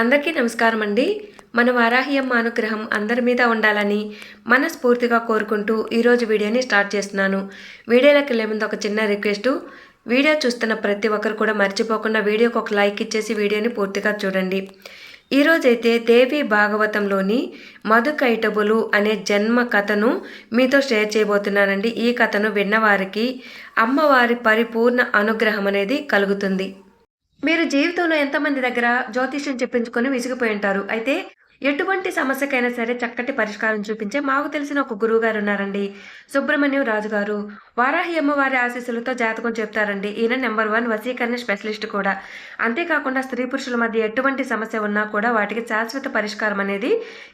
అందరికీ నమస్కారం అండి మన వారాహ్యమ్మ అనుగ్రహం అందరి మీద ఉండాలని మనస్ఫూర్తిగా కోరుకుంటూ ఈరోజు వీడియోని స్టార్ట్ చేస్తున్నాను. వీడియోలోకి వెళ్ళే ముందు ఒక చిన్న రిక్వెస్ట్. వీడియో చూస్తున్న ప్రతి ఒక్కరు కూడా మర్చిపోకుండా వీడియోకి ఒక లైక్ ఇచ్చేసి వీడియోని పూర్తిగా చూడండి. ఈరోజైతే దేవి భాగవతంలోని మధుకైటబులు అనే జన్మ కథను మీతో షేర్ చేయబోతున్నానండి. ఈ కథను విన్నవారికి అమ్మవారి పరిపూర్ణ అనుగ్రహం అనేది కలుగుతుంది. మీరు జీవితంలో ఎంతమంది దగ్గర జ్యోతిష్యం చెప్పించుకొని విసిగిపోయి ఉంటారు? అయితే ఎటువంటి సమస్యకైనా సరే చక్కటి పరిష్కారం చూపించే మాకు తెలిసిన ఒక గురువు గారు ఉన్నారండి. సుబ్రహ్మణ్యం రాజు గారు. వారాహి అమ్మవారి ఆశీస్సులతో జాతకం చెప్తారండి. ఈయన నెంబర్ వన్ వసీకరణ స్పెషలిస్ట్ కూడా. అంతేకాకుండా స్త్రీ పురుషుల మధ్య ఎటువంటి సమస్య ఉన్నా కూడా వాటికి శాశ్వత పరిష్కారం అనేది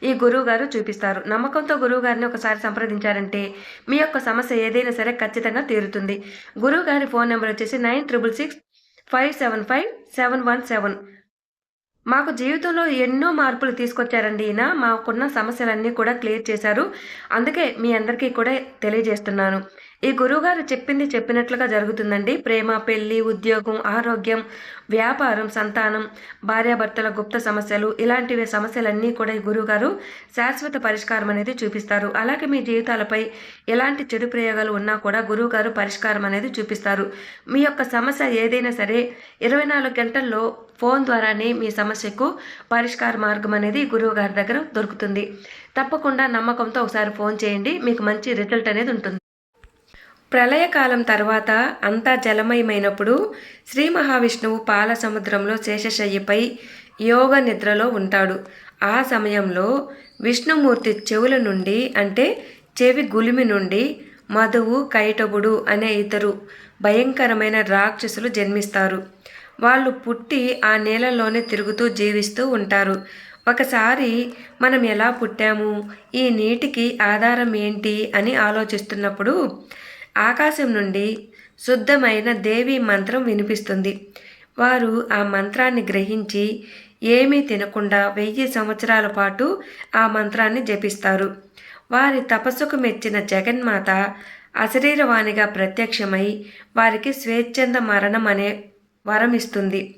ఈ గురువు గారు చూపిస్తారు. నమ్మకంతో గురువు గారిని ఒకసారి సంప్రదించారంటే మీ యొక్క సమస్య ఏదైనా సరే ఖచ్చితంగా తీరుతుంది. గురువు గారి ఫోన్ నెంబర్ వచ్చేసి nine triple six five seven five seven one seven. మాకు జీవితంలో ఎన్నో మార్పులు తీసుకొచ్చారండి ఈయన. మాకున్న సమస్యలన్నీ కూడా క్లియర్ చేశారు. అందుకే మీ అందరికీ కూడా తెలియజేస్తున్నాను. ఈ గురువుగారు చెప్పింది చెప్పినట్లుగా జరుగుతుందండి. ప్రేమ పెళ్ళి ఉద్యోగం ఆరోగ్యం వ్యాపారం సంతానం భార్యాభర్తల గుప్త సమస్యలు ఇలాంటివి సమస్యలన్నీ కూడా ఈ గురువుగారు శాశ్వత పరిష్కారం అనేది చూపిస్తారు. అలాగే మీ జీవితాలపై ఎలాంటి చెడు ప్రయోగాలు ఉన్నా కూడా గురువుగారు పరిష్కారం అనేది చూపిస్తారు. మీ యొక్క సమస్య ఏదైనా సరే ఇరవై నాలుగు గంటల్లో ఫోన్ ద్వారానే మీ సమస్యకు పరిష్కార మార్గం అనేది గురువు గారి దగ్గర దొరుకుతుంది. తప్పకుండా నమ్మకంతో ఒకసారి ఫోన్ చేయండి. మీకు మంచి రిజల్ట్ అనేది ఉంటుంది. ప్రళయకాలం తర్వాత అంతా జలమయమైనప్పుడు శ్రీ మహావిష్ణువు పాల సముద్రంలో శేషశయ్యపై యోగ నిద్రలో ఉంటాడు. ఆ సమయంలో విష్ణుమూర్తి చెవుల నుండి అంటే చెవి గులిమి నుండి మధువు కైటబుడు అనే ఇతరు భయంకరమైన రాక్షసులు జన్మిస్తారు. వాళ్ళు పుట్టి ఆ నేలలోనే తిరుగుతూ జీవిస్తూ ఉంటారు. ఒకసారి మనం ఎలా పుట్టాము? ఈ నీటికి ఆధారం ఏంటి? అని ఆలోచిస్తున్నప్పుడు ఆకాశం నుండి శుద్ధమైన దేవి మంత్రం వినిపిస్తుంది. వారు ఆ మంత్రాన్ని గ్రహించి ఏమీ తినకుండా వెయ్యి సంవత్సరాల పాటు ఆ మంత్రాన్ని జపిస్తారు. వారి తపస్సుకు మెచ్చిన జగన్మాత అశరీరవాణిగా ప్రత్యక్షమై వారికి స్వేచ్ఛంద మరణం అనే వరం ఇస్తుంది.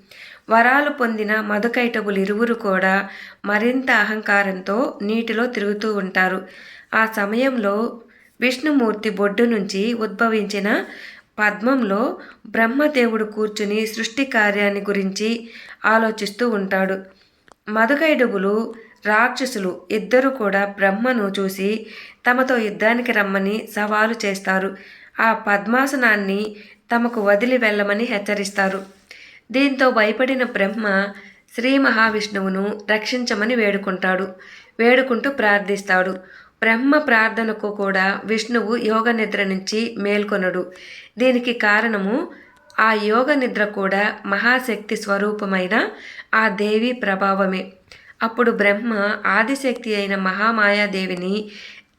వరాలు పొందిన మధుకైటబులు ఇరువురు కూడా మరింత అహంకారంతో నీటిలో తిరుగుతూ ఉంటారు. ఆ సమయంలో విష్ణుమూర్తి బొడ్డు నుంచి ఉద్భవించిన పద్మంలో బ్రహ్మదేవుడు కూర్చుని సృష్టి కార్యాన్ని గురించి ఆలోచిస్తూ ఉంటాడు. మధుకైడుగులు రాక్షసులు ఇద్దరు కూడా బ్రహ్మను చూసి తమతో యుద్ధానికి రమ్మని సవాలు చేస్తారు. ఆ పద్మాసనాన్ని తమకు వదిలి వెళ్ళమని హెచ్చరిస్తారు. దీంతో భయపడిన బ్రహ్మ శ్రీ మహావిష్ణువును రక్షించమని వేడుకుంటాడు. వేడుకుంటూ ప్రార్థిస్తాడు. బ్రహ్మ ప్రార్థనకు కూడా విష్ణువు యోగ నిద్ర నుంచి మేల్కొనడు. దీనికి కారణము ఆ యోగ నిద్ర కూడా మహాశక్తి స్వరూపమైన ఆ దేవి ప్రభావమే. అప్పుడు బ్రహ్మ ఆదిశక్తి అయిన మహామాయాదేవిని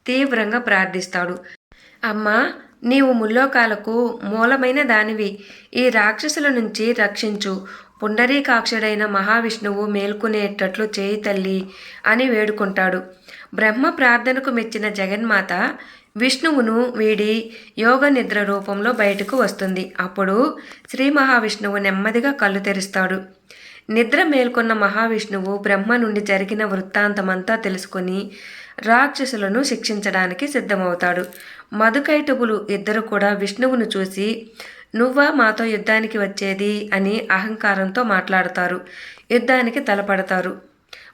తీవ్రంగా ప్రార్థిస్తాడు. అమ్మా నీవు ముల్లోకాలకు మూలమైన దానివి. ఈ రాక్షసుల నుంచి రక్షించు. పుండరీకాక్షుడైన మహావిష్ణువు మేల్కొనేటట్లు చేయి తల్లి అని వేడుకుంటాడు. బ్రహ్మ ప్రార్థనకు మెచ్చిన జగన్మాత విష్ణువును వీడి యోగ నిద్ర రూపంలో బయటకు వస్తుంది. అప్పుడు శ్రీ మహావిష్ణువు నెమ్మదిగా కళ్ళు తెరుస్తాడు. నిద్ర మేల్కొన్న మహావిష్ణువు బ్రహ్మ నుండి జరిగిన వృత్తాంతమంతా తెలుసుకొని రాక్షసులను శిక్షించడానికి సిద్ధమవుతాడు. మధుకైటబులు ఇద్దరు కూడా విష్ణువును చూసి నువ్వా మాతో యుద్ధానికి వచ్చేది? అని అహంకారంతో మాట్లాడతారు. యుద్ధానికి తలపడతారు.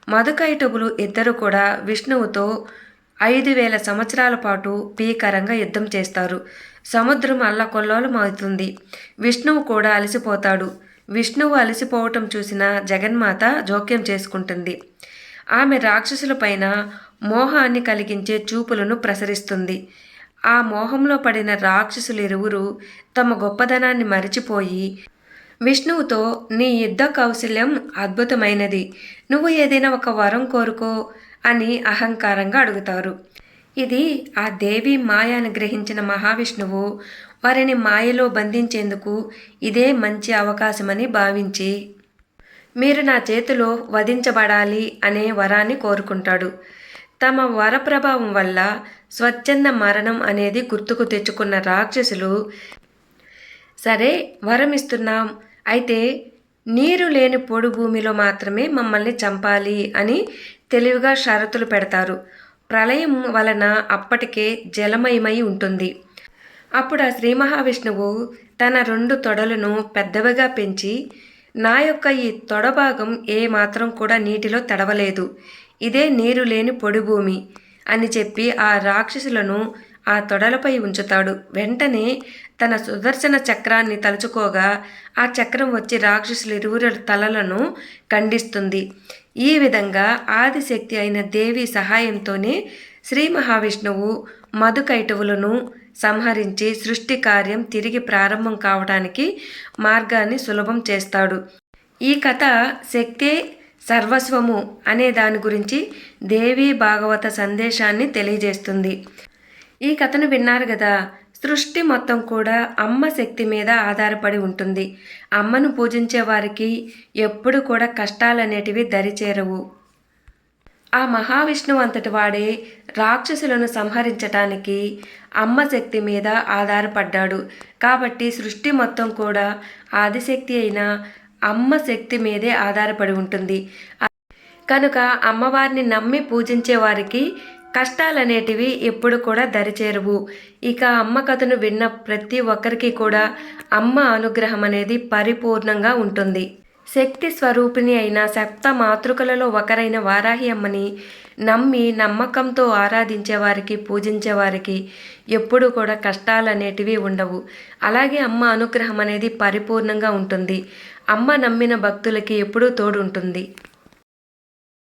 మధుకైటబులు ఇద్దరు కూడా విష్ణువుతో ఐదు వేల సంవత్సరాల పాటు భీకరంగా యుద్ధం చేస్తారు. సముద్రం అల్లకొల్లోలమవుతుంది విష్ణువు కూడా అలసిపోతాడు. విష్ణువు అలసిపోవటం చూసిన జగన్మాత జోక్యం చేసుకుంటుంది. ఆమె రాక్షసులపైన మోహాన్ని కలిగించే చూపులను ప్రసరిస్తుంది. ఆ మోహంలో పడిన రాక్షసులు ఇరువురు తమ గొప్పదనాన్ని మరిచిపోయి విష్ణువుతో నీ యుద్ధ కౌశల్యం అద్భుతమైనది. నువ్వు ఏదైనా ఒక వరం కోరుకో అని అహంకారంగా అడుగుతారు. ఇది ఆ దేవి మాయాను గ్రహించిన మహావిష్ణువు వారిని మాయలో బంధించేందుకు ఇదే మంచి అవకాశమని భావించి మీరు నా చేతిలో వధించబడాలి అనే వరాన్ని కోరుకుంటాడు. తమ వర ప్రభావం వల్ల స్వచ్ఛంద మరణం అనేది గుర్తుకు తెచ్చుకున్న రాక్షసులు. సరే వరం ఇస్తున్నాం అయితే నీరు లేని పొడు భూమిలో మాత్రమే మమ్మల్ని చంపాలి అని తెలివిగా షరతులు పెడతారు. ప్రళయం వలన అప్పటికే జలమయమై ఉంటుంది. అప్పుడు ఆ శ్రీ మహావిష్ణువు తన రెండు తొడలను పెద్దవిగా పెంచి నా యొక్క ఈ తొడభాగం ఏమాత్రం ఏ మాత్రం కూడా నీటిలో తడవలేదు. ఇదే నీరు లేని పొడిభూమి అని చెప్పి ఆ రాక్షసులను ఆ తొడలపై ఉంచుతాడు. వెంటనే తన సుదర్శన చక్రాన్ని తలుచుకోగా ఆ చక్రం వచ్చి రాక్షసులు ఇరువురు తలలను ఖండిస్తుంది. ఈ విధంగా ఆదిశక్తి అయిన దేవి సహాయంతోనే శ్రీ మహావిష్ణువు మధుకైటవులను సంహరించి సృష్టి కార్యం తిరిగి ప్రారంభం కావడానికి మార్గాన్ని సులభం చేస్తాడు. ఈ కథ శక్తే సర్వస్వము అనే దాని గురించి దేవి భాగవత సందేశాన్ని తెలియజేస్తుంది. ఈ కథను విన్నారు కదా సృష్టి మొత్తం కూడా అమ్మ శక్తి మీద ఆధారపడి ఉంటుంది. అమ్మను పూజించే వారికి ఎప్పుడు కూడా కష్టాలనేటివి దరిచేరవు. ఆ మహావిష్ణువు అంతటి వాడే రాక్షసులను సంహరించటానికి అమ్మ శక్తి మీద ఆధారపడ్డాడు. కాబట్టి సృష్టి మొత్తం కూడా ఆదిశక్తి అయిన అమ్మ శక్తి మీదే ఆధారపడి ఉంటుంది. కనుక అమ్మవారిని నమ్మి పూజించే వారికి కష్టాలనేటివి ఎప్పుడు కూడా దరిచేరవు. ఇక అమ్మ కథను విన్న ప్రతి ఒక్కరికి కూడా అమ్మ అనుగ్రహం అనేది పరిపూర్ణంగా ఉంటుంది. శక్తి స్వరూపిణి అయిన సప్త మాతృకలలో ఒకరైన వారాహి అమ్మని నమ్మి నమ్మకంతో ఆరాధించేవారికి పూజించేవారికి ఎప్పుడూ ఎప్పుడు కూడా కష్టాలు అనేటివి ఉండవు. అలాగే అమ్మ అనుగ్రహం అనేది పరిపూర్ణంగా ఉంటుంది. అమ్మ నమ్మిన భక్తులకి ఎప్పుడూ తోడు ఉంటుంది